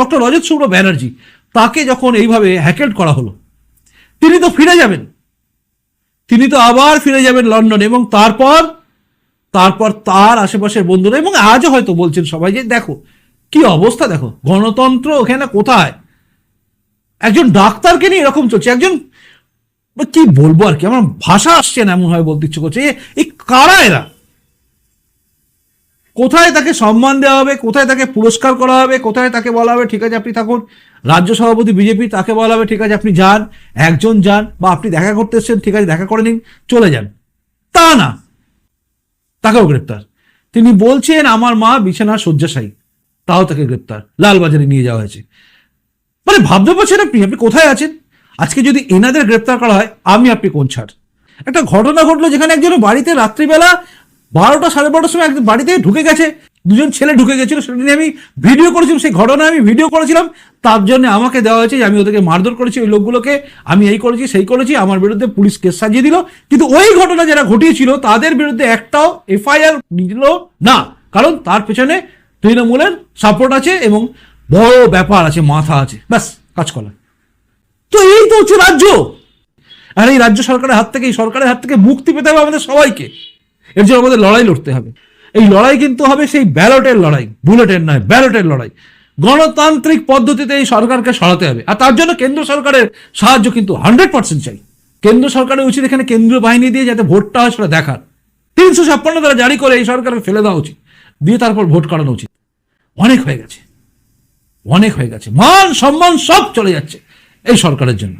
Doctor রজত শুভ্র ব্যানার্জি, তাকে যখন এইভাবে হ্যাকেল করা হলো, তিনি তো ফিরে যাবেন। তিনি তো আবার ফিরে যাবেন লন্ডনে এবং তারপর তারপর তার আশেপাশের বন্ধুরা এবং আজও হয়তো বলছেন সবাই যে, দেখো, কি অবস্থা দেখো, গণতন্ত্র ওখানে কোথায়? একজন ডাক্তারকে নিয়ে এরকম চলছে, একজন, কি বলব আর কি, আমার ভাষা আসছে না এমন ভাবে বলতে ইচ্ছে করছে এই কারা এরা? কোথায় তাকে সম্মান দেওয়া হবে, কোথায় তাকে পুরস্কার করা হবে, কোথায় তাকে বলা হবে, ঠিক আছে আপনি থাকুন। রাজ্য সভাপতি বিজেপি তাকে বলা হবে, ঠিক আছে আপনি যান, একজন যান, বা আপনি দেখা করতে এসছেন, ঠিক আছে দেখা করে নিন, চলে যান। তা না। তাকেও গ্রেপ্তার। তিনি বলছেন, আমার মা বিছানা শয্যাশায়ী। তাও তাকে গ্রেপ্তার। লালবাজারে নিয়ে যাওয়া হয়েছে। মানে ভাবতে পারছেন আপনি আপনি কোথায় আছেন? আজকে যদি এনাদের গ্রেপ্তার করা হয়, আমি আপনি কোন ছাড়? একটা ঘটনা ঘটলো যেখানে একজন বাড়িতে রাত্রিবেলা বারোটা সাড়ে বারোটার সময় একদিন বাড়িতে ঢুকে গেছে। দুজন ছেলে ঢুকে গেছিল, সেটা নিয়ে আমি ভিডিও করেছিলাম। সেই ঘটনা আমি ভিডিও করেছিলাম। তার জন্য আমাকে দেওয়া হয়েছে যে আমি ওদেরকে মারধর করেছি, ওই লোকগুলোকে আমি এই করেছি, সেই করেছি, আমার বিরুদ্ধে পুলিশ কেস সাজিয়ে দিল। কিন্তু ওই ঘটনা যারা ঘটিয়েছিল, তাদের বিরুদ্ধে একটাও এফআইআর নিল না। কারণ তার পেছনে তৃণমূলের সাপোর্ট আছে এবং বড় ব্যাপার আছে, মাথা আছে। ব্যাস, কাজ করা তো এই তো হচ্ছে রাজ্য। আর এই রাজ্য সরকারের হাত থেকে, এই সরকারের হাত থেকে মুক্তি পেতে হবে আমাদের সবাইকে। এর জন্য আমাদের লড়াই লড়তে হবে। এই লড়াই কিন্তু হবে সেই ব্যালটের লড়াই, বুলেটের নয়, ব্যালটের লড়াই। গণতান্ত্রিক পদ্ধতিতে এই সরকারকে সরাতে হবে। আর তার জন্য কেন্দ্র সরকারের সাহায্য কিন্তু হান্ড্রেড পার্সেন্ট চাই। কেন্দ্র সরকারের উচিত এখানে কেন্দ্রীয় বাহিনী দিয়ে যাতে ভোটটা হয় সেটা দেখার। তিনশো ছাপ্পান্ন দ্বারা জারি করে এই সরকারকে ফেলে দেওয়া উচিত। দিয়ে তারপর ভোট করানো উচিত। অনেক হয়ে গেছে। অনেক হয়ে গেছে। মান, সম্মান সব চলে যাচ্ছে এই সরকারের জন্য।